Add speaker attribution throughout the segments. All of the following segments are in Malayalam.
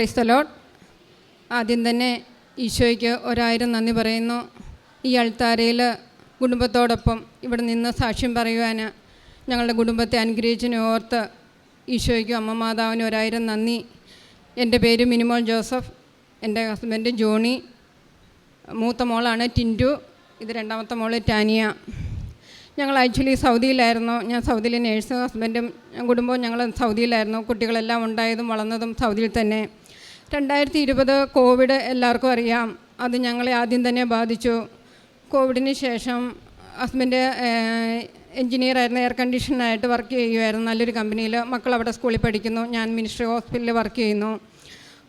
Speaker 1: പ്രൈസ്തലോട്ട് ആദ്യം തന്നെ ഈശോയ്ക്ക് ഒരായിരം നന്ദി പറയുന്നു. ഈ അൾത്താരയിൽ കുടുംബത്തോടൊപ്പം ഇവിടെ നിന്ന് സാക്ഷ്യം പറയുവാൻ ഞങ്ങളുടെ കുടുംബത്തെ അനുഗ്രഹിച്ചിന് ഓർത്ത് ഈശോയ്ക്കും അമ്മ മാതാവിനും ഒരായിരം നന്ദി. എന്റെ പേര് മിനിമോൾ ജോസഫ്. എന്റെ ഹസ്ബൻഡ് ജോണി. മൂത്ത മോളാണ് ടിന്റു ഇത് രണ്ടാമത്തെ മോൾ ടാനിയ. ഞങ്ങൾ ആക്ച്വലി സൗദിയിലായിരുന്നു. ഞാൻ സൗദിയിലെ നേഴ്സ് ഹസ്ബൻഡും കുടുംബവും ഞങ്ങൾ സൗദിയിലായിരുന്നു. കുട്ടികളെല്ലാം ഉണ്ടായതും വളർന്നതും സൗദിയിൽ തന്നെ. രണ്ടായിരത്തി ഇരുപത് കോവിഡ് എല്ലാവർക്കും അറിയാം. അത് ഞങ്ങളെ ആദ്യം തന്നെ ബാധിച്ചു. കോവിഡിന് ശേഷം ഹസ്ബൻഡ് എൻജിനീയർ ആയിരുന്നു എയർ കണ്ടീഷനായിട്ട് വർക്ക് ചെയ്യുമായിരുന്നു നല്ലൊരു കമ്പനിയിൽ മക്കൾ അവിടെ സ്കൂളിൽ പഠിക്കുന്നു. ഞാൻ മിനിസ്ട്രി ഹോസ്പിറ്റലിൽ വർക്ക് ചെയ്യുന്നു.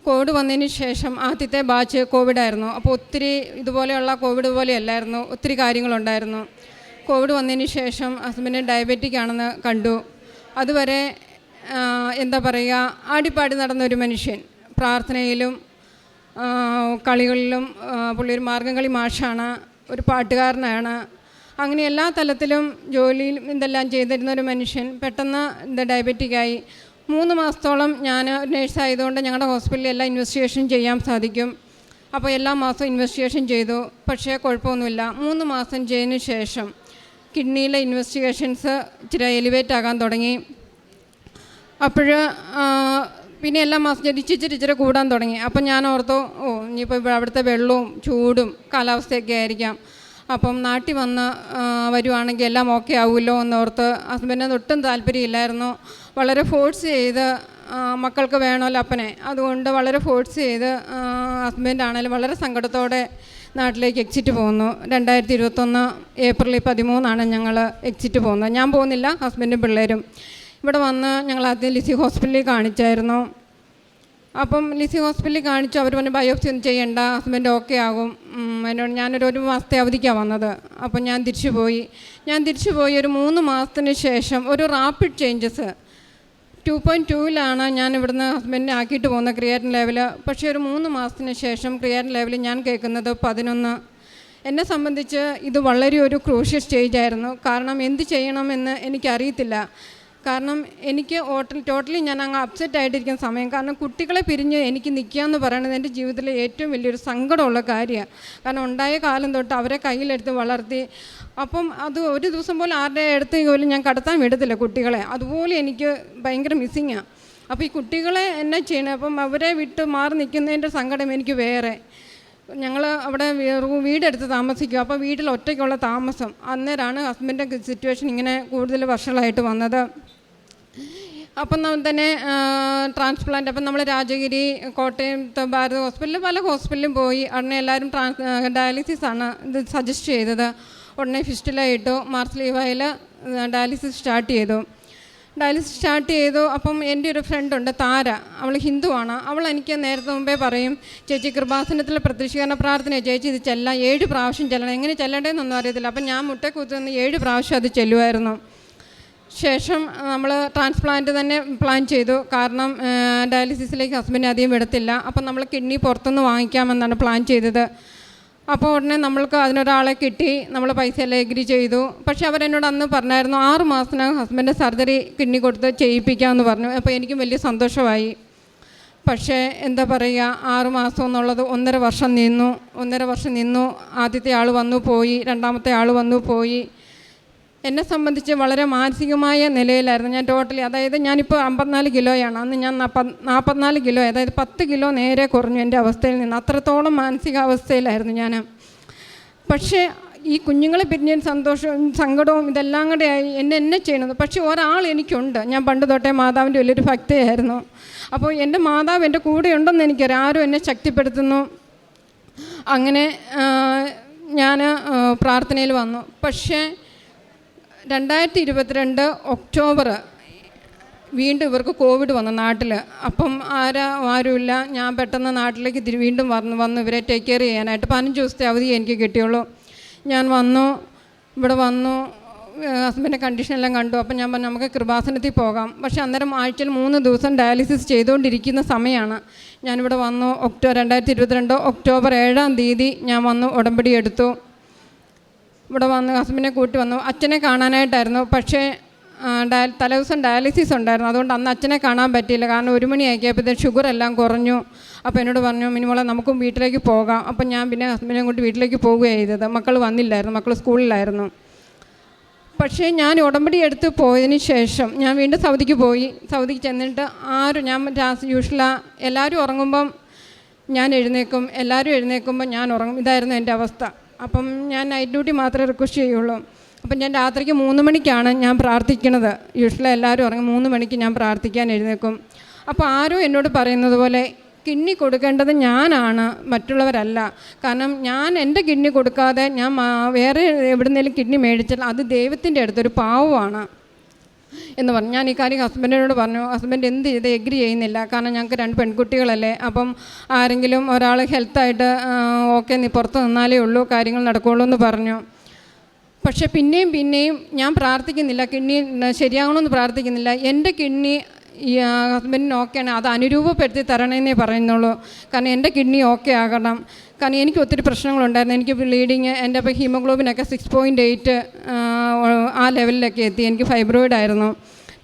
Speaker 1: കോവിഡ് വന്നതിന് ശേഷം ആദ്യത്തെ ബാച്ച് കോവിഡായിരുന്നു അപ്പോൾ ഒത്തിരി ഇതുപോലെയുള്ള കോവിഡ് പോലെയല്ലായിരുന്നു ഒത്തിരി കാര്യങ്ങളുണ്ടായിരുന്നു. കോവിഡ് വന്നതിന് ശേഷം ഹസ്ബൻഡ് ഡയബറ്റിക് ആണെന്ന് കണ്ടു. അതുവരെ എന്താ പറയുക ആടിപ്പാടി നടന്ന ഒരു മനുഷ്യൻ. പ്രാർത്ഥനയിലും കളികളിലും പുള്ളി ഒരു മാർഗംകളി മാഷാണ് ഒരു പാട്ടുകാരനാണ്. അങ്ങനെ എല്ലാ തലത്തിലും ജോലിയിലും ഇതെല്ലാം ചെയ്തിരുന്ന ഒരു മനുഷ്യൻ പെട്ടെന്ന് എന്താ ഡയബറ്റിക്കായി. മൂന്ന് മാസത്തോളം ഞാൻ നേഴ്സായതുകൊണ്ട് ഞങ്ങളുടെ ഹോസ്പിറ്റലിൽ എല്ലാം ഇൻവെസ്റ്റിഗേഷൻ ചെയ്യാൻ സാധിക്കും. അപ്പോൾ എല്ലാ മാസവും ഇൻവെസ്റ്റിഗേഷൻ ചെയ്തു. പക്ഷേ കുഴപ്പമൊന്നുമില്ല. മൂന്ന് മാസം ചെയ്തതിന് ശേഷം കിഡ്നിയിലെ ഇൻവെസ്റ്റിഗേഷൻസ് ഇച്ചിരി എലിവേറ്റ് ആകാൻ തുടങ്ങി. അപ്പോൾ പിന്നെ എല്ലാ മാസം ഇച്ചിരി ഇച്ചിരി കൂടാൻ തുടങ്ങി. അപ്പം ഞാൻ ഓർത്തു ഓ ഇനിയിപ്പോൾ ഇവിടെ അവിടുത്തെ വെള്ളവും ചൂടും കാലാവസ്ഥയൊക്കെ ആയിരിക്കാം. അപ്പം നാട്ടിൽ വന്ന് വരുവാണെങ്കിൽ എല്ലാം ഓക്കെ ആവുമല്ലോ എന്നോർത്ത് ഹസ്ബൻഡിന് ഒട്ടും താല്പര്യമില്ലായിരുന്നു. വളരെ ഫോഴ്സ് ചെയ്ത് മക്കൾക്ക് വേണമല്ലോ അപ്പനെ. അതുകൊണ്ട് വളരെ ഫോഴ്സ് ചെയ്ത് ഹസ്ബൻഡ് വളരെ സങ്കടത്തോടെ നാട്ടിലേക്ക് എക്സിറ്റ് പോകുന്നു രണ്ടായിരത്തി ഇരുപത്തൊന്ന് ഏപ്രിൽ പതിമൂന്നാണ് ഞങ്ങൾ എക്സിറ്റ് പോകുന്നത്. ഞാൻ പോകുന്നില്ല ഹസ്ബൻഡും പിള്ളേരും. ഇവിടെ വന്ന് ഞങ്ങൾ ആദ്യം ലിസി ഹോസ്പിറ്റലിൽ കാണിച്ചായിരുന്നു. അപ്പം ലിസി ഹോസ്പിറ്റലിൽ കാണിച്ചു അവർ പറഞ്ഞു ബയോപ്സി ഒന്നും ചെയ്യണ്ട ഹസ്ബൻഡ് ഓക്കെ ആകും. എന്നോട് ഞാനൊരു ഒരു മാസത്തെ അവധിക്കാണ് വന്നത്. അപ്പം ഞാൻ തിരിച്ചു പോയി ഞാൻ തിരിച്ചു പോയി ഒരു മൂന്ന് മാസത്തിന് ശേഷം ഒരു റാപ്പിഡ് ചേഞ്ചസ്. ടു പോയിന്റ് ടൂവിലാണ് ഞാൻ ഇവിടുന്ന് ഹസ്ബൻഡിനെ ആക്കിയിട്ട് പോകുന്ന ക്രിയേറ്റൻ ലെവൽ. പക്ഷേ ഒരു മൂന്ന് മാസത്തിന് ശേഷം ക്രിയേറ്റൻ ലെവൽ ഞാൻ കേൾക്കുന്നത് പതിനൊന്ന്. എന്നെ സംബന്ധിച്ച് ഇത് വളരെ ഒരു ക്രൂഷ്യൽ സ്റ്റേജ് ആയിരുന്നു. കാരണം എന്ത് ചെയ്യണമെന്ന് എനിക്കറിയത്തില്ല. കാരണം എനിക്ക് ഓട്ടൽ ടോട്ടലി ഞാൻ അങ്ങ് അപ്സെറ്റ് ആയിട്ടിരിക്കുന്ന സമയം. കാരണം കുട്ടികളെ പിരിഞ്ഞ് എനിക്ക് നിൽക്കുക എന്ന് പറയുന്നത് എന്റെ ജീവിതത്തിലെ ഏറ്റവും വലിയൊരു സങ്കടമുള്ള കാര്യമാണ്. കാരണം ഉണ്ടായ കാലം തൊട്ട് അവരെ കയ്യിലെടുത്ത് വളർത്തി. അപ്പം അത് ഒരു ദിവസം പോലും ആരുടെ അടുത്ത് പോലും ഞാൻ കടത്താൻ വിടത്തില്ല കുട്ടികളെ. അതുപോലെ എനിക്ക് ഭയങ്കര മിസ്സിങ്ങാണ് അപ്പോൾ ഈ കുട്ടികളെ എന്നാ ചെയ്യണേ. അപ്പം അവരെ വിട്ട് മാറി നിൽക്കുന്നതിന്റെ സങ്കടം എനിക്ക് വേറെ. ഞങ്ങൾ അവിടെ വീടെടുത്ത് താമസിക്കും. അപ്പോൾ വീട്ടിൽ ഒറ്റയ്ക്കുള്ള താമസം. അന്നേരമാണ് ഹസ്ബൻഡിന്റെ സിറ്റുവേഷൻ ഇങ്ങനെ കൂടുതൽ വർഷങ്ങളായിട്ട് വന്നത്. അപ്പം തന്നെ ട്രാൻസ്പ്ലാന്റ് അപ്പം നമ്മൾ രാജഗിരി കോട്ടയം ഭാരത് ഹോസ്പിറ്റലിൽ പല ഹോസ്പിറ്റലിലും പോയി ഉടനെ എല്ലാവരും ട്രാൻസ് ഡയാലിസിസ് ആണ് ഇത് സജസ്റ്റ് ചെയ്തത്. ഉടനെ ഫിസ്റ്റിലായിട്ടു മാർച്ച് ലീവായിൽ ഡയാലിസിസ് സ്റ്റാർട്ട് ചെയ്തു. ഡയാലിസിസ് സ്റ്റാർട്ട് ചെയ്തു അപ്പം എന്റെ ഒരു ഫ്രണ്ടുണ്ട് താര അവൾ ഹിന്ദുവാണ് അവൾ എനിക്ക് നേരത്തെ മുമ്പേ പറയും ചേച്ചി കൃപാസനത്തിൽ പ്രത്യക്ഷീകരണ പ്രാർത്ഥന ചേച്ചി ഇത് ചെല്ലാം ഏഴ് പ്രാവശ്യം ചെല്ലണം. എങ്ങനെ ചെല്ലണ്ടേന്നൊന്നും അറിയത്തില്ല. അപ്പം ഞാൻ മുട്ടക്കൂത്ത് നിന്ന് ഏഴ് പ്രാവശ്യം അത് ചെല്ലുമായിരുന്നു ശേഷം നമ്മൾ ട്രാൻസ്പ്ലാന്റ് തന്നെ പ്ലാൻ ചെയ്തു. കാരണം ഡയാലിസിസിലേക്ക് ഹസ്ബൻഡ് അധികം വിടത്തില്ല. അപ്പം നമ്മൾ കിഡ്നി പുറത്തുനിന്ന് വാങ്ങിക്കാമെന്നാണ് പ്ലാൻ ചെയ്തത്. അപ്പോൾ ഉടനെ നമ്മൾക്ക് അതിനൊരാളെ കിട്ടി. നമ്മൾ പൈസ എല്ലാം എഗ്രി ചെയ്തു. പക്ഷേ അവരെന്നോട് അന്ന് പറഞ്ഞായിരുന്നു ആറ് മാസത്തിനകം ഹസ്ബൻഡ് സർജറി കിഡ്നി കൊടുത്ത് ചെയ്യിപ്പിക്കാമെന്ന് പറഞ്ഞു. അപ്പോൾ എനിക്കും വലിയ സന്തോഷമായി. പക്ഷേ എന്താ പറയുക ആറ് മാസം എന്നുള്ളത് ഒന്നര വർഷം നിന്നു. ഒന്നര വർഷം നിന്നു. ആദ്യത്തെ ആൾ വന്നു പോയി. രണ്ടാമത്തെ ആൾ വന്നു പോയി. എന്നെ സംബന്ധിച്ച് വളരെ മാനസികമായ നിലയിലായിരുന്നു ഞാൻ ടോട്ടലി അതായത് ഞാനിപ്പോൾ അമ്പത്തിനാല് കിലോയാണ്. അന്ന് ഞാൻ നാൽപ്പ നാൽപ്പത്തിനാല് കിലോ അതായത് പത്ത് കിലോ നേരെ കുറഞ്ഞു എന്റെ അവസ്ഥയിൽ നിന്ന്. അത്രത്തോളം മാനസികാവസ്ഥയിലായിരുന്നു ഞാൻ പക്ഷേ ഈ കുഞ്ഞുങ്ങളെ പിരിഞ്ഞ സന്തോഷവും സങ്കടവും ഇതെല്ലാം കൂടെ ആയി എന്നെ എന്നെ ചെയ്യണത് പക്ഷേ ഒരാൾ എനിക്കുണ്ട്. ഞാൻ പണ്ട് തൊട്ടേ മാതാവിന്റെ വലിയൊരു ഭക്തയായിരുന്നു. അപ്പോൾ എന്റെ മാതാവ് എന്റെ കൂടെ ഉണ്ടെന്ന് എനിക്കറിയാം. ആരും എന്നെ ശക്തിപ്പെടുത്തുന്നു. അങ്ങനെ ഞാൻ പ്രാർത്ഥനയിൽ വന്നു. പക്ഷേ രണ്ടായിരത്തി ഇരുപത്തിരണ്ട് ഒക്ടോബർ വീണ്ടും ഇവർക്ക് കോവിഡ് വന്നു നാട്ടിൽ അപ്പം ആരാ ആരുമില്ല. ഞാൻ പെട്ടെന്ന് നാട്ടിലേക്ക് തിരി വീണ്ടും വന്ന് വന്ന് ഇവരെ ടേക്ക് കെയർ ചെയ്യാനായിട്ട്. പതിനഞ്ച് ദിവസത്തെ അവധി എനിക്ക് കിട്ടിയുള്ളൂ. ഞാൻ വന്നു. ഇവിടെ വന്നു. ഹസ്ബൻഡിന്റെ കണ്ടീഷനെല്ലാം കണ്ടു. അപ്പം ഞാൻ പറഞ്ഞു നമുക്ക് കൃപാസനത്തിൽ പോകാം. പക്ഷേ അന്നേരം ആഴ്ചയിൽ മൂന്ന് ദിവസം ഡയാലിസിസ് ചെയ്തുകൊണ്ടിരിക്കുന്ന സമയമാണ് ഞാനിവിടെ വന്നു. ഒക്ടോബർ രണ്ടായിരത്തി ഇരുപത്തിരണ്ട് ഒക്ടോബർ ഏഴാം തീയതി ഞാൻ വന്നു ഉടമ്പടി എടുത്തു. ഇവിടെ വന്ന് ഹസ്ബൻഡിനെ കൂട്ടി വന്നു. അച്ഛനെ കാണാനായിട്ടായിരുന്നു. പക്ഷേ ഡയ- തലേദിവസം ഡയാലിസിസ് ഉണ്ടായിരുന്നു. അതുകൊണ്ട് അന്ന് അച്ഛനെ കാണാൻ പറ്റിയില്ല. കാരണം ഒരു മണി ആക്കിയപ്പോഴത്തേക്ക് ഷുഗർ എല്ലാം കുറഞ്ഞു. അപ്പോൾ എന്നോട് പറഞ്ഞു മിനിമോളെ നമുക്കും വീട്ടിലേക്ക് പോകാം. അപ്പം ഞാൻ പിന്നെ ഹസ്ബൻഡിനെ കൊണ്ട് വീട്ടിലേക്ക് പോവുകയാണ് ചെയ്തത്. മക്കൾ വന്നില്ലായിരുന്നു. മക്കൾ സ്കൂളിലായിരുന്നു. പക്ഷേ ഞാൻ ഉടമ്പടി എടുത്ത് പോയതിന് ശേഷം ഞാൻ വീണ്ടും സൗദിക്ക് പോയി. സൗദിക്ക് ചെന്നിട്ട് ആരും ഞാൻ യൂഷ്വല എല്ലാവരും ഉറങ്ങുമ്പം ഞാൻ എഴുന്നേക്കും. എല്ലാവരും എഴുന്നേൽക്കുമ്പോൾ ഞാൻ ഉറങ്ങും. ഇതായിരുന്നു എന്റെ അവസ്ഥ. അപ്പം ഞാൻ നൈറ്റ് ഡ്യൂട്ടി മാത്രമേ റിക്വസ്റ്റ് ചെയ്യുള്ളൂ. അപ്പം ഞാൻ രാത്രിക്ക് മൂന്ന് മണിക്കാണ് ഞാൻ പ്രാർത്ഥിക്കുന്നത്. യൂഷ്വലി എല്ലാവരും ഇറങ്ങി മൂന്ന് മണിക്ക് ഞാൻ പ്രാർത്ഥിക്കാൻ എഴുന്നേക്കും അപ്പോൾ ആരോ എന്നോട് പറയുന്നത് പോലെ കിഡ്നി കൊടുക്കേണ്ടത് ഞാനാണ് മറ്റുള്ളവരല്ല. കാരണം ഞാൻ എന്റെ കിഡ്നി കൊടുക്കാതെ ഞാൻ വേറെ എവിടുന്നേലും കിഡ്നി മേടിച്ചാൽ അത് ദൈവത്തിന്റെ അടുത്തൊരു പാവമാണ്. എന്ന് പറഞ്ഞു. ഞാൻ ഈ കാര്യം ഹസ്ബൻഡിനോട് പറഞ്ഞു ഹസ്ബൻഡ് എന്ത് ചെയ്ത് എഗ്രി ചെയ്യുന്നില്ല. കാരണം ഞങ്ങൾക്ക് രണ്ട് പെൺകുട്ടികളല്ലേ. അപ്പം ആരെങ്കിലും ഒരാൾ ഹെൽത്തായിട്ട് ഓക്കെ നീ പുറത്ത് നിന്നാലേ ഉള്ളൂ കാര്യങ്ങൾ നടക്കുകയുള്ളൂ എന്ന് പറഞ്ഞു. പക്ഷേ പിന്നെയും പിന്നെയും ഞാൻ പ്രാർത്ഥിക്കുന്നില്ല. കിഡ്നി ശരിയാകണമെന്ന് പ്രാർത്ഥിക്കുന്നില്ല. എന്റെ കിഡ്നി ഈ ഹസ്ബൻഡിന് ഓക്കെയാണ് അത് അനുരൂപപ്പെടുത്തി തരണമെന്നേ പറയുന്നുള്ളൂ. കാരണം എന്റെ കിഡ്നി ഓക്കെ ആകണം. കാരണം എനിക്ക് ഒത്തിരി പ്രശ്നങ്ങളുണ്ടായിരുന്നു. എനിക്ക് ബ്ലീഡിങ് എന്റെ ഇപ്പോൾ ഹീമോഗ്ലോബിനൊക്കെ സിക്സ് പോയിന്റ് എയ്റ്റ് ആ ലെവലിലൊക്കെ എത്തി. എനിക്ക് ഫൈബ്രോയിഡ് ആയിരുന്നു.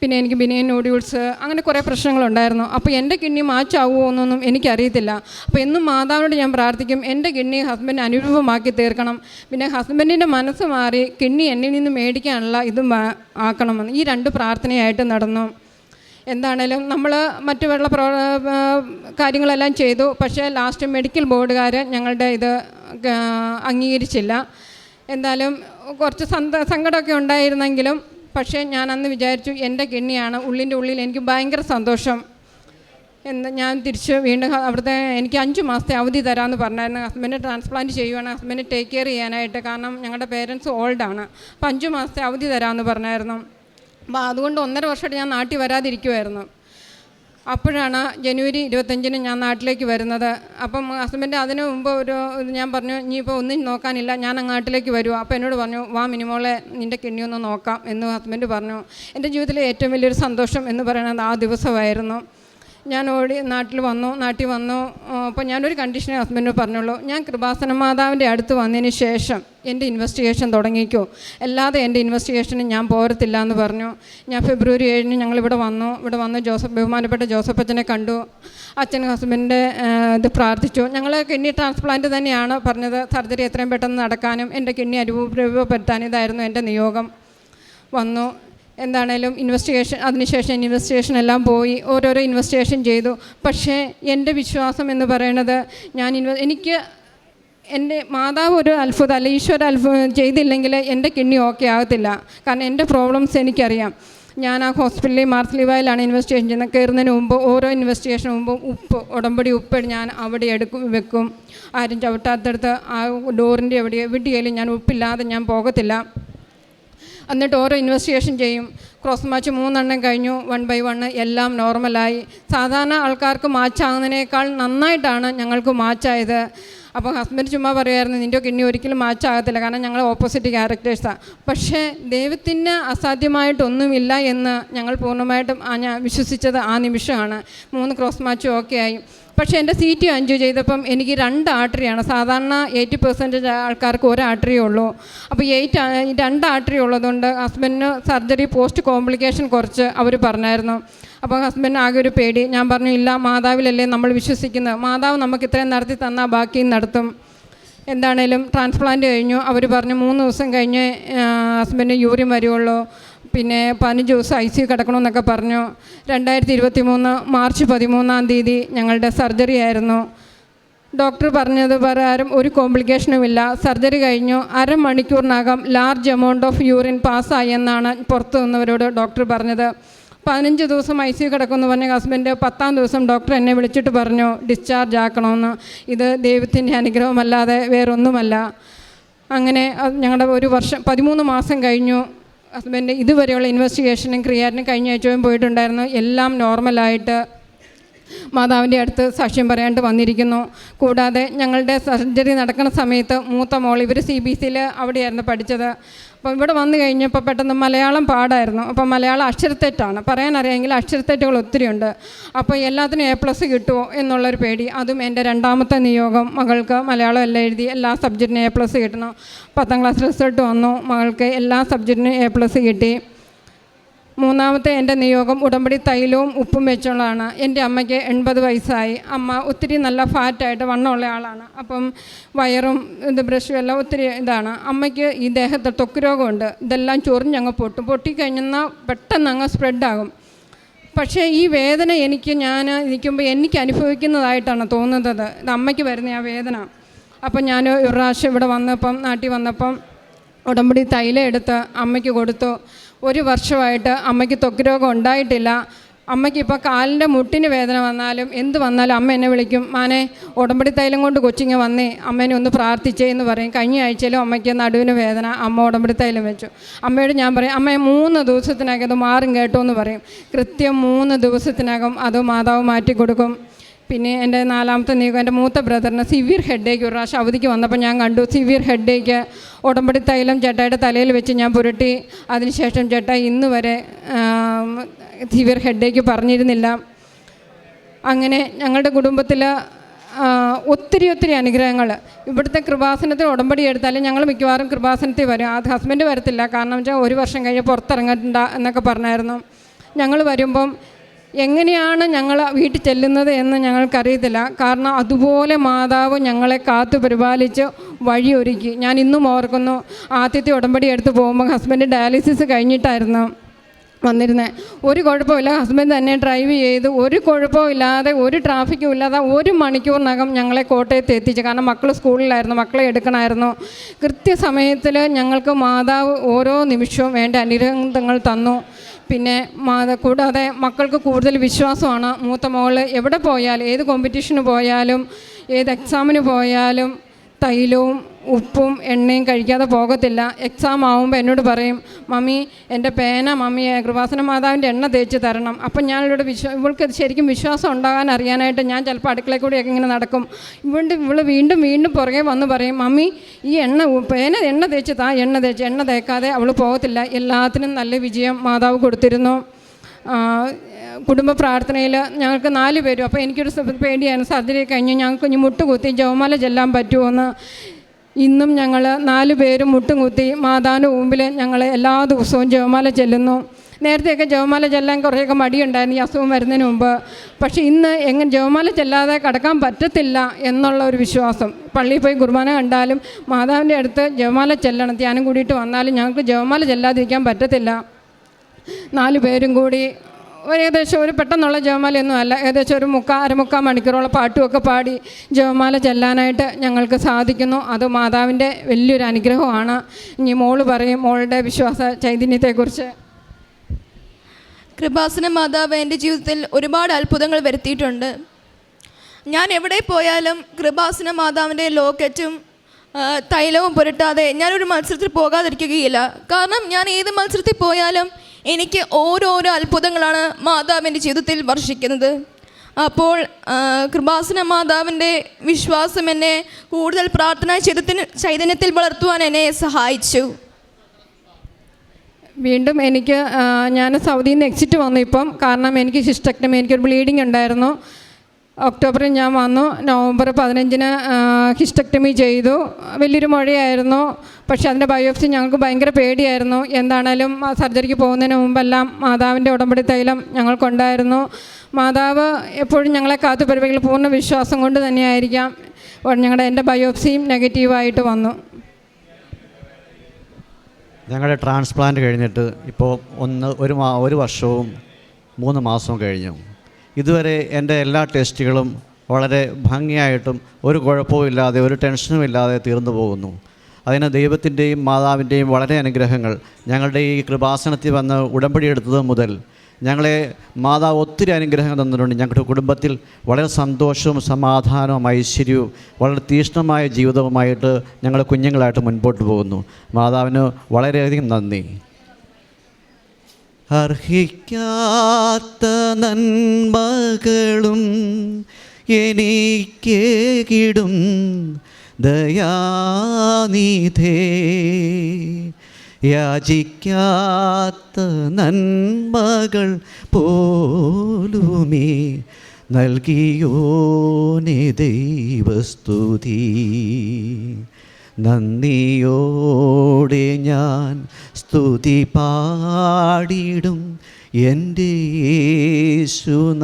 Speaker 1: പിന്നെ എനിക്ക് ബിനിയൻ നൂഡിൽസ് അങ്ങനെ കുറേ പ്രശ്നങ്ങളുണ്ടായിരുന്നു. അപ്പോൾ എന്റെ കിഡ്നി മാച്ചാവുമോ എന്നൊന്നും എനിക്കറിയത്തില്ല. അപ്പോൾ എന്നും മാതാവിനോട് ഞാൻ പ്രാർത്ഥിക്കും എന്റെ കിഡ്നി ഹസ്ബൻഡ് അനുരൂപമാക്കി തീർക്കണം. പിന്നെ ഹസ്ബൻഡിന്റെ മനസ്സ് മാറി കിഡ്നി എന്നിൽ നിന്ന് മേടിക്കാനുള്ള ഇതും ആക്കണമെന്ന്. ഈ രണ്ട് പ്രാർത്ഥനയായിട്ട് നടന്നു. എന്താണേലും നമ്മൾ മറ്റു വെള്ള പ്രവ കാര്യങ്ങളെല്ലാം ചെയ്തു. പക്ഷേ ലാസ്റ്റ് മെഡിക്കൽ ബോർഡുകാർ ഞങ്ങളുടെ ഇത് അംഗീകരിച്ചില്ല. എന്തായാലും കുറച്ച് സന്ത സങ്കടമൊക്കെ ഉണ്ടായിരുന്നെങ്കിലും പക്ഷേ ഞാൻ അന്ന് വിചാരിച്ചു എന്റെ കിഡ്നിയാണ് ഉള്ളിന്റെ ഉള്ളിൽ എനിക്ക് ഭയങ്കര സന്തോഷം എന്ന് ഞാൻ തിരിച്ച് വീണ്ടും അവിടുത്തെ എനിക്ക് അഞ്ച് മാസത്തെ അവധി തരാമെന്ന് പറഞ്ഞായിരുന്നു. ഹസ്ബൻഡ് ട്രാൻസ്പ്ലാന്റ് ചെയ്യുവാണ്. ഹസ്ബൻഡ് ടേക്ക് കെയർ ചെയ്യാനായിട്ട്. കാരണം ഞങ്ങളുടെ പേരൻസ് ഓൾഡാണ്. അപ്പോൾ അഞ്ച് മാസത്തെ അവധി തരാമെന്ന് പറഞ്ഞായിരുന്നു. അപ്പോൾ അതുകൊണ്ട് ഒന്നര വർഷമായിട്ട് ഞാൻ നാട്ടിൽ വരാതിരിക്കുമായിരുന്നു അപ്പോഴാണ് ജനുവരി ഇരുപത്തഞ്ചിന് ഞാൻ നാട്ടിലേക്ക് വരുന്നത്. അപ്പം ഹസ്ബൻഡ് അതിന് മുമ്പ് ഒരു ഞാൻ പറഞ്ഞു ഇനിയിപ്പോൾ ഒന്നും നോക്കാനില്ല ഞാൻ നാട്ടിലേക്ക് വരുമോ അപ്പോൾ എന്നോട് പറഞ്ഞു വാ മിനിമോളെ നിന്റെ കിണ്ണി ഒന്ന് നോക്കാം. എന്ന് ഹസ്ബൻഡ് പറഞ്ഞു. എന്റെ ജീവിതത്തിലെ ഏറ്റവും വലിയൊരു സന്തോഷം എന്ന് പറയുന്നത് ആ ദിവസമായിരുന്നു. ഞാൻ ഓടി നാട്ടിൽ വന്നു നാട്ടിൽ വന്നു. അപ്പോൾ ഞാനൊരു കണ്ടീഷനെ ഹസ്ബൻഡിന് പറഞ്ഞുള്ളൂ. ഞാൻ കൃപാസന മാതാവിന്റെ അടുത്ത് വന്നതിന് ശേഷം എന്റെ ഇൻവെസ്റ്റിഗേഷൻ തുടങ്ങിക്കോ. അല്ലാതെ എന്റെ ഇൻവെസ്റ്റിഗേഷന് ഞാൻ പോരത്തില്ല എന്ന് പറഞ്ഞു. ഞാൻ ഫെബ്രുവരി ഏഴിന് ഞങ്ങളിവിടെ വന്നു. ഇവിടെ വന്ന് ജോസഫ് ബഹുമാനപ്പെട്ട ജോസഫ് അച്ഛനെ കണ്ടു. അച്ഛൻ ഹസ്ബൻഡിന്റെ ഇത് പ്രാർത്ഥിച്ചു. ഞങ്ങൾ കിഡ്നി ട്രാൻസ്പ്ലാന്റ് തന്നെയാണ് പറഞ്ഞത്. സർജറി എത്രയും പെട്ടെന്ന് നടക്കാനും എന്റെ കിഡ്നി അനുഭവപ്പെടുത്താനും ഇതായിരുന്നു എന്റെ നിയോഗം. വന്നു. എന്താണേലും ഇൻവെസ്റ്റിഗേഷൻ അതിനുശേഷം ഇൻവെസ്റ്റിഗേഷൻ എല്ലാം പോയി ഓരോരോ ഇൻവെസ്റ്റിഗേഷൻ ചെയ്തു. പക്ഷേ എന്റെ വിശ്വാസം എന്ന് പറയുന്നത് ഞാൻ ഇൻവെ എനിക്ക് എന്റെ മാതാവ് ഒരു അത്ഭുതം അല്ല ഈശ്വര അത്ഭുതം ചെയ്തില്ലെങ്കിൽ എന്റെ കിഡ്നി ഓക്കെ ആകത്തില്ല. കാരണം എന്റെ പ്രോബ്ലംസ് എനിക്കറിയാം. ഞാൻ ആ ഹോസ്പിറ്റലിൽ മാർത്തലിവായിലാണ് ഇൻവെസ്റ്റിഗേഷൻ ചെയ്യുന്നത്. കയറുന്നതിന് മുമ്പ് ഓരോ ഇൻവെസ്റ്റിഗേഷൻ മുമ്പും ഉപ്പ് ഉടമ്പടി ഉപ്പ് ഞാൻ അവിടെ എടുക്കും വെക്കും. ആരും ചവിട്ടാത്തടുത്ത് ആ ഡോറിന്റെ എവിടെ എവിടെയായാലും ഞാൻ ഉപ്പില്ലാതെ ഞാൻ പോകത്തില്ല. എന്നിട്ട് ഓരോ ഇൻവെസ്റ്റിഗേഷൻ ചെയ്യും. ക്രോസ് മാച്ച് മൂന്നെണ്ണം കഴിഞ്ഞു. വൺ ബൈ വൺ എല്ലാം നോർമലായി സാധാരണ ആൾക്കാർക്ക് മാച്ചാകുന്നതിനേക്കാൾ നന്നായിട്ടാണ് ഞങ്ങൾക്ക് മാച്ചായത് അപ്പോൾ ഹസ്ബൻഡ് ചുമ്മാ പറയുമായിരുന്നു നിന്റെ കിഡ്നി ഒരിക്കലും മാച്ചാകത്തില്ല കാരണം ഞങ്ങൾ ഓപ്പോസിറ്റ് ക്യാരക്ടേഴ്സാണ് പക്ഷേ ദൈവത്തിന് അസാധ്യമായിട്ടൊന്നുമില്ല എന്ന് ഞങ്ങൾ പൂർണമായിട്ടും ആ ഞാൻ വിശ്വസിച്ചത് ആ നിമിഷമാണ്. മൂന്ന് ക്രോസ് മാച്ചും ഓക്കെ ആയി. പക്ഷേ എന്റെ സി ടി അഞ്ചു ചെയ്തപ്പം എനിക്ക് രണ്ട് ആർട്ടറിയാണ്. സാധാരണ എയ്റ്റി പെർസെന്റേജ് ആൾക്കാർക്ക് ഒരു ആർട്ടറിയേ ഉള്ളൂ. അപ്പോൾ എയ്റ്റ് രണ്ട് ആർട്ടറി ഉള്ളതുകൊണ്ട് ഹസ്ബൻഡിന് സർജറി പോസ്റ്റ് കോംപ്ലിക്കേഷൻ കുറച്ച് അവർ പറഞ്ഞായിരുന്നു. അപ്പോൾ ഹസ്ബൻഡ് ആകെ ഒരു പേടി. ഞാൻ പറഞ്ഞു ഇല്ല മാതാവിലല്ലേ നമ്മൾ വിശ്വസിക്കുന്നത്. മാതാവ് നമുക്ക് ഇത്രയും നടത്തി തന്നാൽ ബാക്കിയും നടത്തും. എന്താണേലും ട്രാൻസ്പ്ലാന്റ് കഴിഞ്ഞു. അവർ പറഞ്ഞു മൂന്ന് ദിവസം കഴിഞ്ഞ് ഹസ്ബൻഡ് യൂറിൻ വരുവുള്ളൂ. പിന്നെ പതിനഞ്ച് ദിവസം ഐ സി കിടക്കണമെന്നൊക്കെ പറഞ്ഞു രണ്ടായിരത്തി ഇരുപത്തി മൂന്ന് മാർച്ച് പതിമൂന്നാം തീയതി ഞങ്ങളുടെ സർജറി ആയിരുന്നു. ഡോക്ടർ പറഞ്ഞത് പ്രകാരം ഒരു കോംപ്ലിക്കേഷനും ഇല്ല. സർജറി കഴിഞ്ഞു. അരമണിക്കൂറിനകം ലാർജ് എമൗണ്ട് ഓഫ് യൂറിൻ പാസ്സായി എന്നാണ് പുറത്തു നിന്നവരോട് ഡോക്ടർ പറഞ്ഞത്. പതിനഞ്ച് ദിവസം ഐ സി കിടക്കുമെന്ന് പറഞ്ഞ ഹസ്ബൻഡ് പത്താം ദിവസം ഡോക്ടർ എന്നെ വിളിച്ചിട്ട് പറഞ്ഞു ഡിസ്ചാർജ് ആക്കണമെന്ന്. ഇത് ദൈവത്തിന്റെ അനുഗ്രഹമല്ലാതെ വേറൊന്നുമല്ല. അങ്ങനെ ഞങ്ങളുടെ ഒരു വർഷം പതിമൂന്ന് മാസം കഴിഞ്ഞു. ഹസ്ബൻഡ് ഇതുവരെയുള്ള ഇൻവെസ്റ്റിഗേഷനും ക്രിയാറ്റിനും കഴിഞ്ഞ ആഴ്ചയും പോയിട്ടുണ്ടായിരുന്നു. എല്ലാം നോർമലായിട്ട് മാതാവിന്റെ അടുത്ത് സാക്ഷ്യം പറയാണ്ട് വന്നിരിക്കുന്നു. കൂടാതെ ഞങ്ങളുടെ സർജറി നടക്കുന്ന സമയത്ത് മൂത്ത മോൾ ഇവർ സി ബി സിയിൽ അവിടെയായിരുന്നു പഠിച്ചത്. അപ്പോൾ ഇവിടെ വന്നു കഴിഞ്ഞപ്പോൾ പെട്ടെന്ന് മലയാളം പാടായിരുന്നു. അപ്പോൾ മലയാളം അക്ഷരത്തെറ്റാണ്. പറയാനറിയാമെങ്കിൽ അക്ഷരത്തെറ്റുകൾ ഒത്തിരിയുണ്ട് അപ്പോൾ എല്ലാത്തിനും എ പ്ലസ് കിട്ടുമോ എന്നുള്ളൊരു പേടി. അതും എന്റെ രണ്ടാമത്തെ നിയോഗം. മകൾക്ക് മലയാളം എല്ലാം എഴുതി എല്ലാ സബ്ജക്റ്റിനും എ പ്ലസ് കിട്ടണം. പത്താം ക്ലാസ് റിസൾട്ട് വന്നു. മകൾക്ക് എല്ലാ സബ്ജക്റ്റിനും എ പ്ലസ് കിട്ടി. മൂന്നാമത്തെ എന്റെ നിയോഗം ഉടമ്പടി തൈലവും ഉപ്പും വെച്ചുള്ളതാണ്. എന്റെ അമ്മയ്ക്ക് എൺപത് വയസ്സായി. അമ്മ ഒത്തിരി നല്ല ഫാറ്റായിട്ട് വണ്ണമുള്ള ആളാണ്. അപ്പം വയറും ഇത് ബ്രഷും എല്ലാം ഒത്തിരി ഇതാണ്. അമ്മയ്ക്ക് ഈ ദേഹത്ത് തൊക്ക് രോഗമുണ്ട്. ഇതെല്ലാം ചൊറിഞ്ഞങ്ങ് പൊട്ടും. പൊട്ടിക്കഴിഞ്ഞാൽ പെട്ടെന്ന് അങ്ങ് സ്പ്രെഡാകും പക്ഷേ ഈ വേദന എനിക്ക് ഞാൻ നിൽക്കുമ്പോൾ എനിക്ക് അനുഭവിക്കുന്നതായിട്ടാണ് തോന്നുന്നത്. ഇത് അമ്മയ്ക്ക് വരുന്ന ആ വേദന. അപ്പം ഞാൻ ഒരു പ്രാവശ്യം ഇവിടെ വന്നപ്പം നാട്ടിൽ വന്നപ്പം ഉടമ്പടി തൈലം എടുത്ത് അമ്മയ്ക്ക് കൊടുത്തു. ഒരു വർഷമായിട്ട് അമ്മയ്ക്ക് ത്വക്ക് രോഗം ഉണ്ടായിട്ടില്ല. അമ്മയ്ക്ക് ഇപ്പോൾ കാലിന്റെ മുട്ടിന് വേദന വന്നാലും എന്ത് വന്നാലും അമ്മ എന്നെ വിളിക്കും മാനെ ഉടമ്പടി തൈലം കൊണ്ട് കൊച്ചിങ്ങ് വന്നേ അമ്മേനെ ഒന്ന് പ്രാർത്ഥിച്ചേ എന്ന് പറയും. കഴിഞ്ഞ ആഴ്ചയിലും അമ്മയ്ക്ക് നടുവിന് വേദന അമ്മ ഉടമ്പടി തൈലം വെച്ചു. അമ്മയോട് ഞാൻ പറയും അമ്മയെ മൂന്ന് ദിവസത്തിനകം അത് മാറും കേട്ടോ എന്ന് പറയും. കൃത്യം മൂന്ന് ദിവസത്തിനകം അത് മാതാവ് മാറ്റി കൊടുക്കും പിന്നെ എന്റെ നാലാമത്തെ നീക്കം എന്റെ മൂത്ത ബ്രദറിന് സിവിയർ ഹെഡേക്ക് ഒരു പ്രാവശ്യം അവധിക്ക് വന്നപ്പോൾ ഞാൻ കണ്ടു സിവിയർ ഹെഡേക്ക് ഉടമ്പടി തൈലം ചേട്ടായുടെ തലയിൽ വെച്ച് ഞാൻ പുരട്ടി. അതിനുശേഷം ചേട്ട ഇന്ന് വരെ സിവിയർ ഹെഡേക്ക് പറഞ്ഞിരുന്നില്ല. അങ്ങനെ ഞങ്ങളുടെ കുടുംബത്തിൽ ഒത്തിരി ഒത്തിരി അനുഗ്രഹങ്ങൾ. ഇവിടുത്തെ കൃപാസനത്തിൽ ഉടമ്പടി എടുത്താലും ഞങ്ങൾ മിക്കവാറും കൃപാസനത്തിൽ വരും. അത് ഹസ്ബൻഡ് വരത്തില്ല. കാരണം വെച്ചാൽ ഒരു വർഷം കഴിഞ്ഞ് പുറത്തിറങ്ങണ്ട എന്നൊക്കെ പറഞ്ഞായിരുന്നു. ഞങ്ങൾ വരുമ്പം എങ്ങനെയാണ് ഞങ്ങൾ വീട്ടിൽ ചെല്ലുന്നത് എന്ന് ഞങ്ങൾക്കറിയത്തില്ല. കാരണം അതുപോലെ മാതാവ് ഞങ്ങളെ കാത്തു പരിപാലിച്ച് വഴിയൊരുക്കി. ഞാൻ ഇന്നും ഓർക്കുന്നു ആദ്യത്തെ ഉടമ്പടി എടുത്ത് പോകുമ്പോൾ ഹസ്ബൻഡ് ഡയാലിസിസ് കഴിഞ്ഞിട്ടായിരുന്നു വന്നിരുന്നത് ഒരു കുഴപ്പമില്ല ഹസ്ബൻഡ് തന്നെ ഡ്രൈവ് ചെയ്ത് ഒരു കുഴപ്പമില്ലാതെ ഒരു ട്രാഫിക്കും ഇല്ലാതെ ഒരു മണിക്കൂറിനകം ഞങ്ങളെ കോട്ടയത്ത് എത്തിച്ചു. കാരണം മക്കൾ സ്കൂളിലായിരുന്നു മക്കളെ എടുക്കണമായിരുന്നു. കൃത്യസമയത്തിൽ ഞങ്ങൾക്ക് മാതാവ് ഓരോ നിമിഷവും വേണ്ട അനുഗ്രഹങ്ങൾ തന്നു. പിന്നെ കൂടാതെ മക്കൾക്ക് കൂടുതൽ വിശ്വാസമാണ്. മൂത്ത മോൾ എവിടെ പോയാലും ഏത് കോമ്പറ്റീഷന് പോയാലും ഏത് എക്സാമിന് പോയാലും തൈലവും ഉപ്പും എണ്ണയും കഴിക്കാതെ പോകത്തില്ല. എക്സാം ആവുമ്പോൾ എന്നോട് പറയും മമ്മി എന്റെ പേന മമ്മിയെ കൃപാസന മാതാവിന്റെ എണ്ണ തേച്ച് തരണം. അപ്പം ഞാൻ ഇവിടെ വിശ്വാ ഇവൾക്ക് ശരിക്കും വിശ്വാസം ഉണ്ടാകാൻ അറിയാനായിട്ട് ഞാൻ ചിലപ്പോൾ അടുക്കളയിൽ കൂടിയൊക്കെ ഇങ്ങനെ നടക്കും. ഇവിടെ ഇവൾ വീണ്ടും വീണ്ടും പുറകെ വന്ന് പറയും മമ്മി ഈ എണ്ണ പേന എണ്ണ തേച്ച് താ എണ്ണ തേച്ച് എണ്ണ തേക്കാതെ അവൾ പോകത്തില്ല. എല്ലാത്തിനും നല്ല വിജയം മാതാവ് കൊടുത്തിരുന്നു. കുടുംബ പ്രാർത്ഥനയിൽ ഞങ്ങൾക്ക് നാല് പേരും. അപ്പോൾ എനിക്കൊരു പേടിയാണ് സർജറി കഴിഞ്ഞ് ഞങ്ങൾക്ക് ഇനി മുട്ടുകുത്തി ജവമാല ചെല്ലാൻ പറ്റുമോയെന്ന് ഇന്നും ഞങ്ങൾ നാല് പേരും മുട്ടും കുത്തി മാതാവിന്റെ മുമ്പിൽ ഞങ്ങൾ എല്ലാ ദിവസവും ജവമാല ചെല്ലുന്നു. നേരത്തെയൊക്കെ ജവമാല ചെല്ലാൻ കുറേയൊക്കെ മടിയുണ്ടായിരുന്നു ഈ അസുഖം വരുന്നതിന് മുമ്പ്. പക്ഷേ ഇന്ന് എങ്ങനെ ജവമാല ചെല്ലാതെ കടക്കാൻ പറ്റത്തില്ല എന്നുള്ള ഒരു വിശ്വാസം. പള്ളിയിൽ പോയി കുർബാന കണ്ടാലും മാതാവിന്റെ അടുത്ത് ജവമാല ചെല്ലണം ധ്യാനം കൂടിയിട്ട് വന്നാലും ഞങ്ങൾക്ക് ജവമാല ചെല്ലാതിരിക്കാൻ പറ്റത്തില്ല. നാല് പേരും കൂടി ഒരു ഏകദേശം ഒരു പെട്ടെന്നുള്ള ജവമാലയൊന്നും അല്ല. ഏകദേശം ഒരു മുക്കാ അരമുക്കാൽ മണിക്കൂറോളം പാട്ടുമൊക്കെ പാടി ജവമാല ചെല്ലാനായിട്ട് ഞങ്ങൾക്ക് സാധിക്കുന്നു. അത് മാതാവിന്റെ വലിയൊരു അനുഗ്രഹമാണ്. ഇനി മോൾ പറയും മോളുടെ വിശ്വാസ ചൈതന്യത്തെക്കുറിച്ച്.
Speaker 2: കൃപാസന മാതാവ് എന്റെ ജീവിതത്തിൽ ഒരുപാട് അത്ഭുതങ്ങൾ വരുത്തിയിട്ടുണ്ട്. ഞാൻ എവിടെ പോയാലും കൃപാസന മാതാവിന്റെ ലോക്കറ്റും തൈലവും പുരട്ടാതെ ഞാനൊരു മത്സരത്തിൽ പോകാതിരിക്കുകയില്ല. കാരണം ഞാൻ ഏത് മത്സരത്തിൽ പോയാലും എനിക്ക് ഓരോരോ അത്ഭുതങ്ങളാണ് മാതാവിന്റെ ജീവിതത്തിൽ വർഷിക്കുന്നത്. അപ്പോൾ കൃപാസന മാതാവിന്റെ വിശ്വാസം എന്നെ കൂടുതൽ പ്രാർത്ഥന ചൈതന്യ ചൈതന്യത്തിൽ വളർത്തുവാൻ എന്നെ സഹായിച്ചു.
Speaker 1: വീണ്ടും എനിക്ക് ഞാൻ സൗദിയിൽ നിന്ന് എക്സിറ്റ് വന്നു ഇപ്പം. കാരണം എനിക്ക് ശിഷ്ടക്നം എനിക്കൊരു ബ്ലീഡിങ് ഉണ്ടായിരുന്നു. ഒക്ടോബറിൽ ഞാൻ വന്നു. നവംബർ പതിനഞ്ചിന് ഹിസ്റ്റക്ടമി ചെയ്തു. വലിയൊരു മുഴയായിരുന്നു. പക്ഷേ അതിന്റെ ബയോപ്സി ഞങ്ങൾക്ക് ഭയങ്കര പേടിയായിരുന്നു. എന്താണേലും സർജറിക്ക് പോകുന്നതിന് മുമ്പെല്ലാം മാതാവിന്റെ ഉടമ്പടി തൈലം ഞങ്ങൾക്കുണ്ടായിരുന്നു. മാതാവ് എപ്പോഴും ഞങ്ങളെ കാത്തു പരിപാടികൾ പൂർണ വിശ്വാസം കൊണ്ട് തന്നെയായിരിക്കാം. ഞങ്ങളുടെ എന്റെ ബയോപ്സിയും നെഗറ്റീവായിട്ട് വന്നു.
Speaker 3: ഞങ്ങളുടെ ട്രാൻസ്പ്ലാന്റ് കഴിഞ്ഞിട്ട് ഇപ്പോൾ ഒന്ന് ഒരു ഒരു വർഷവും മൂന്ന് മാസവും കഴിഞ്ഞു. ഇതുവരെ എന്റെ എല്ലാ ടെസ്റ്റുകളും വളരെ ഭംഗിയായിട്ടും ഒരു കുഴപ്പവും ഇല്ലാതെ ഒരു ടെൻഷനും ഇല്ലാതെ തീർന്നു പോകുന്നു. അതിന് ദൈവത്തിന്റെയും മാതാവിന്റെയും വളരെ അനുഗ്രഹങ്ങൾ. ഞങ്ങളുടെ ഈ കൃപാസനത്തിൽ വന്ന് ഉടമ്പടി എടുത്തത് മുതൽ ഞങ്ങളെ മാതാവ് ഒത്തിരി അനുഗ്രഹം തന്നിട്ടുണ്ട്. ഞങ്ങളുടെ കുടുംബത്തിൽ വളരെ സന്തോഷവും സമാധാനവും ഐശ്വര്യവും വളരെ തീഷ്ണമായ ജീവിതവുമായിട്ട് ഞങ്ങൾ കുഞ്ഞുങ്ങളായിട്ട് മുൻപോട്ട് പോകുന്നു. മാതാവിന് വളരെയധികം നന്ദി. അർഹിക്കാത്ത നന്മകളും എനിക്കേകിടും ദയാനിധേ യാചിക്കാത്ത നന്മകൾ പോലുമേ നൽകിയോനെ ദൈവസ്തുതി. നന്ദിയോടെ ഞാൻ സ്തുതി പാടിടും എന്റെ യേശുനാഥ.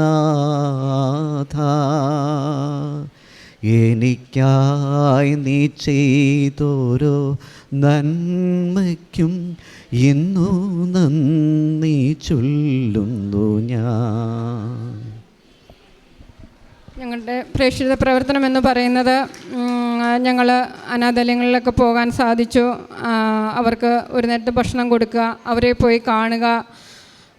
Speaker 3: എനിക്കായി നീ ചെയ്തോരോ നന്മയ്ക്കും ഇന്നു നന്ദി ചൊല്ലുന്നു ഞാൻ.
Speaker 1: ഞങ്ങളുടെ പ്രേക്ഷിത പ്രവർത്തനം എന്ന് പറയുന്നത് ഞങ്ങൾ അനാഥാലയങ്ങളിലൊക്കെ പോകാൻ സാധിച്ചു. അവർക്ക് ഒരു നേരത്തെ ഭക്ഷണം കൊടുക്കുക അവരെ പോയി കാണുക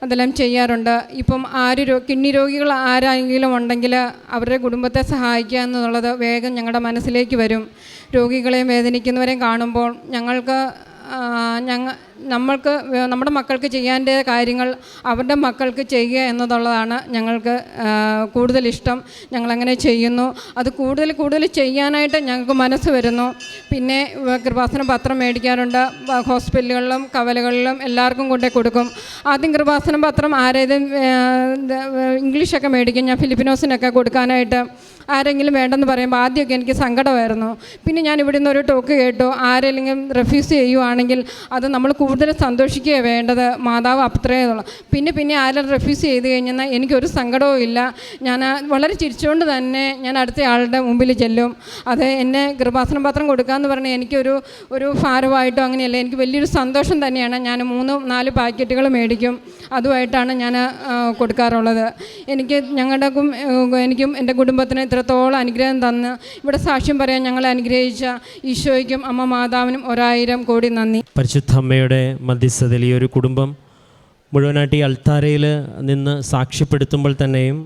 Speaker 1: അതെല്ലാം ചെയ്യാറുണ്ട്. ഇപ്പം ആര് രോ കിഡ്നി രോഗികൾ ആരെങ്കിലും ഉണ്ടെങ്കിൽ അവരുടെ കുടുംബത്തെ സഹായിക്കുക എന്നുള്ളത് വേഗം ഞങ്ങളുടെ മനസ്സിലേക്ക് വരും. രോഗികളെയും വേദനിക്കുന്നവരെയും കാണുമ്പോൾ ഞങ്ങൾക്ക് ഞങ്ങൾ നമ്മൾക്ക് നമ്മുടെ മക്കൾക്ക് ചെയ്യേണ്ട കാര്യങ്ങൾ അവരുടെ മക്കൾക്ക് ചെയ്യുക എന്നതുള്ളതാണ് ഞങ്ങൾക്ക് കൂടുതൽ ഇഷ്ടം ഞങ്ങളങ്ങനെ ചെയ്യുന്നു. അത് കൂടുതൽ കൂടുതൽ ചെയ്യാനായിട്ട് ഞങ്ങൾക്ക് മനസ്സ് വരുന്നു. പിന്നെ കൃപാസന പത്രം മേടിക്കാറുണ്ട്. ഹോസ്പിറ്റലുകളിലും കവലകളിലും എല്ലാവർക്കും കൊണ്ടേ കൊടുക്കും. ആദ്യം കൃപാസന പത്രം ആരേതും ഇംഗ്ലീഷൊക്കെ മേടിക്കും. ഞാൻ ഫിലിപ്പിനോസിനൊക്കെ കൊടുക്കാനായിട്ട് ആരെങ്കിലും വേണ്ടെന്ന് പറയുമ്പോൾ ആദ്യമൊക്കെ എനിക്ക് സങ്കടമായിരുന്നു. പിന്നെ ഞാൻ ഇവിടെ നിന്ന് ഒരു ടോക്ക് കേട്ടു. ആരെങ്കിലും റെഫ്യൂസ് ചെയ്യുവാണെങ്കിൽ അത് നമ്മൾ കൂടുതൽ സന്തോഷിക്കുക വേണ്ടത്. മാതാവ് അപ്രയതുള്ള പിന്നെ പിന്നെ ആരും റെഫ്യൂസ് ചെയ്ത് കഴിഞ്ഞാൽ എനിക്കൊരു സങ്കടവും ഇല്ല. ഞാൻ വളരെ ചിരിച്ചുകൊണ്ട് തന്നെ ഞാൻ അടുത്ത ആളുടെ മുമ്പിൽ ചെല്ലും. അത് എന്നെ കൃപാസന പത്രം കൊടുക്കാമെന്ന് പറഞ്ഞാൽ എനിക്കൊരു ഒരു ഭാരമായിട്ടോ അങ്ങനെയല്ല. എനിക്ക് വലിയൊരു സന്തോഷം തന്നെയാണ്. ഞാൻ മൂന്ന് നാല് പാക്കറ്റുകൾ മേടിക്കും. അതുമായിട്ടാണ് ഞാൻ കൊടുക്കാറുള്ളത്. എനിക്ക് ഞങ്ങളുടെ എനിക്കും എന്റെ കുടുംബത്തിന് ഇത്രത്തോളം അനുഗ്രഹം തന്ന്. ഇവിടെ സാക്ഷ്യം പറയാൻ ഞങ്ങളെ അനുഗ്രഹിച്ച ഈശോയ്ക്കും അമ്മ മാതാവിനും ഒരായിരം കോടി നന്ദി.
Speaker 4: പരിശുദ്ധ അമ്മയുടെ മധ്യസ്ഥതയിൽ ഈ ഒരു കുടുംബം മുഴുവനായിട്ട് ഈ അൾത്താരയിൽ നിന്ന് സാക്ഷ്യപ്പെടുത്തുമ്പോൾ തന്നെയും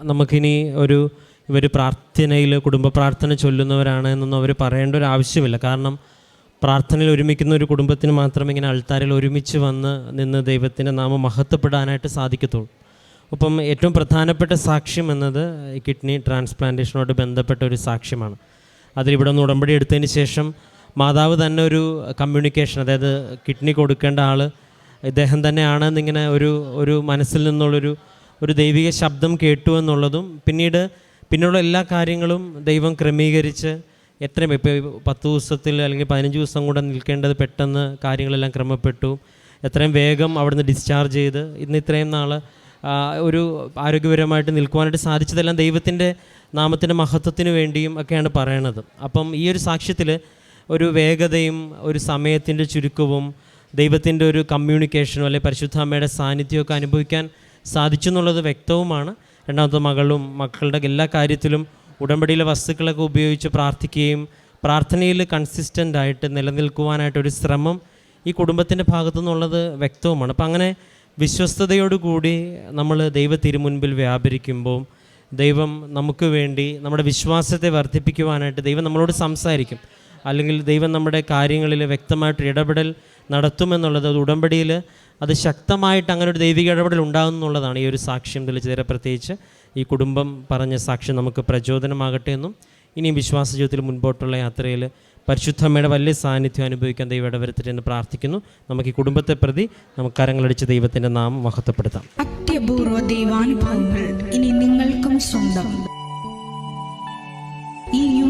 Speaker 4: നമുക്കിനി ഒരു ഇവർ പ്രാർത്ഥനയിൽ കുടുംബ പ്രാർത്ഥന ചൊല്ലുന്നവരാണ് എന്നൊന്നും അവർ പറയേണ്ട ഒരു ആവശ്യമില്ല. കാരണം പ്രാർത്ഥനയിൽ ഒരുമിക്കുന്ന ഒരു കുടുംബത്തിന് മാത്രമേ ഇങ്ങനെ അൾത്താരയിൽ ഒരുമിച്ച് വന്ന് നിന്ന് ദൈവത്തിന്റെ നാമം മഹത്വപ്പെടാനായിട്ട് സാധിക്കത്തുള്ളൂ. അപ്പം ഏറ്റവും പ്രധാനപ്പെട്ട സാക്ഷ്യം എന്നത് കിഡ്നി ട്രാൻസ്പ്ലാന്റേഷനോട് ബന്ധപ്പെട്ട ഒരു സാക്ഷ്യമാണ്. അതിലിവിടെ ഒന്ന് ഉടമ്പടി എടുത്തതിന് ശേഷം മാതാവ് തന്നെ ഒരു കമ്മ്യൂണിക്കേഷൻ അതായത് കിഡ്നി കൊടുക്കേണ്ട ആൾ ഇദ്ദേഹം തന്നെയാണെന്നിങ്ങനെ ഒരു ഒരു മനസ്സിൽ നിന്നുള്ളൊരു ഒരു ദൈവിക ശബ്ദം കേട്ടു എന്നുള്ളതും പിന്നീട് പിന്നെയുള്ള എല്ലാ കാര്യങ്ങളും ദൈവം ക്രമീകരിച്ച് എത്രയും ഇപ്പോൾ പത്ത് ദിവസത്തിൽ അല്ലെങ്കിൽ പതിനഞ്ച് ദിവസം കൂടെ നിൽക്കേണ്ടത് പെട്ടെന്ന് കാര്യങ്ങളെല്ലാം ക്രമപ്പെട്ടു. എത്രയും വേഗം അവിടുന്ന് ഡിസ്ചാർജ് ചെയ്ത് ഇന്ന് ഇത്രയും നാൾ ഒരു ആരോഗ്യപരമായിട്ട് നിൽക്കുവാനായിട്ട് സാധിച്ചതെല്ലാം ദൈവത്തിന്റെ നാമത്തിന്റെ മഹത്വത്തിന് വേണ്ടിയും ഒക്കെയാണ് പറയണത്. അപ്പം ഈ ഒരു സാക്ഷ്യത്തിൽ ഒരു വേഗതയും ഒരു സമയത്തിന്റെ ചുരുക്കവും ദൈവത്തിന്റെ ഒരു കമ്മ്യൂണിക്കേഷനും അല്ലെങ്കിൽ പരിശുദ്ധ അമ്മയുടെ സാന്നിധ്യമൊക്കെ അനുഭവിക്കാൻ സാധിച്ചു എന്നുള്ളത് വ്യക്തവുമാണ്. രണ്ടാമത്തെ മകളും മക്കളുടെ എല്ലാ കാര്യത്തിലും ഉടമ്പടിയിലെ വസ്തുക്കളൊക്കെ ഉപയോഗിച്ച് പ്രാർത്ഥിക്കുകയും പ്രാർത്ഥനയിൽ കൺസിസ്റ്റന്റ് ആയിട്ട് നിലനിൽക്കുവാനായിട്ടൊരു ശ്രമം ഈ കുടുംബത്തിന്റെ ഭാഗത്തു നിന്നുള്ളത് വ്യക്തവുമാണ്. അപ്പം അങ്ങനെ വിശ്വസ്തയോടുകൂടി നമ്മൾ ദൈവ തിരുമുൻപിൽ വ്യാപരിക്കുമ്പോൾ ദൈവം നമുക്ക് വേണ്ടി നമ്മുടെ വിശ്വാസത്തെ വർദ്ധിപ്പിക്കുവാനായിട്ട് ദൈവം നമ്മളോട് സംസാരിക്കും. അല്ലെങ്കിൽ ദൈവം നമ്മുടെ കാര്യങ്ങളിൽ വ്യക്തമായിട്ട് ഇടപെടൽ നടത്തുമെന്നുള്ളത് അത് ഉടമ്പടിയിൽ അത് ശക്തമായിട്ട് അങ്ങനെ ഒരു ദൈവിക ഇടപെടൽ ഉണ്ടാകും എന്നുള്ളതാണ് ഈ ഒരു സാക്ഷ്യം തെളിച്ചേരെ പ്രത്യേകിച്ച് ഈ കുടുംബം പറഞ്ഞ സാക്ഷ്യം നമുക്ക് പ്രചോദനമാകട്ടെ എന്നും ഇനിയും വിശ്വാസ ജീവിതത്തിൽ മുൻപോട്ടുള്ള യാത്രയിൽ പരിശുദ്ധമ്മയുടെ വലിയ സാന്നിധ്യം അനുഭവിക്കാൻ ദൈവം ഇടവരുത്തട്ടെ എന്ന് പ്രാർത്ഥിക്കുന്നു. നമുക്ക് ഈ കുടുംബത്തെ പ്രതി നമുക്ക് കരങ്ങളടിച്ച് ദൈവത്തിന്റെ നാമം മഹത്വപ്പെടുത്താം.
Speaker 5: അത്യപൂർവ ദൈവാനുഭവങ്ങൾ ഇനി നിങ്ങൾക്കും സ്വന്തം. ഈ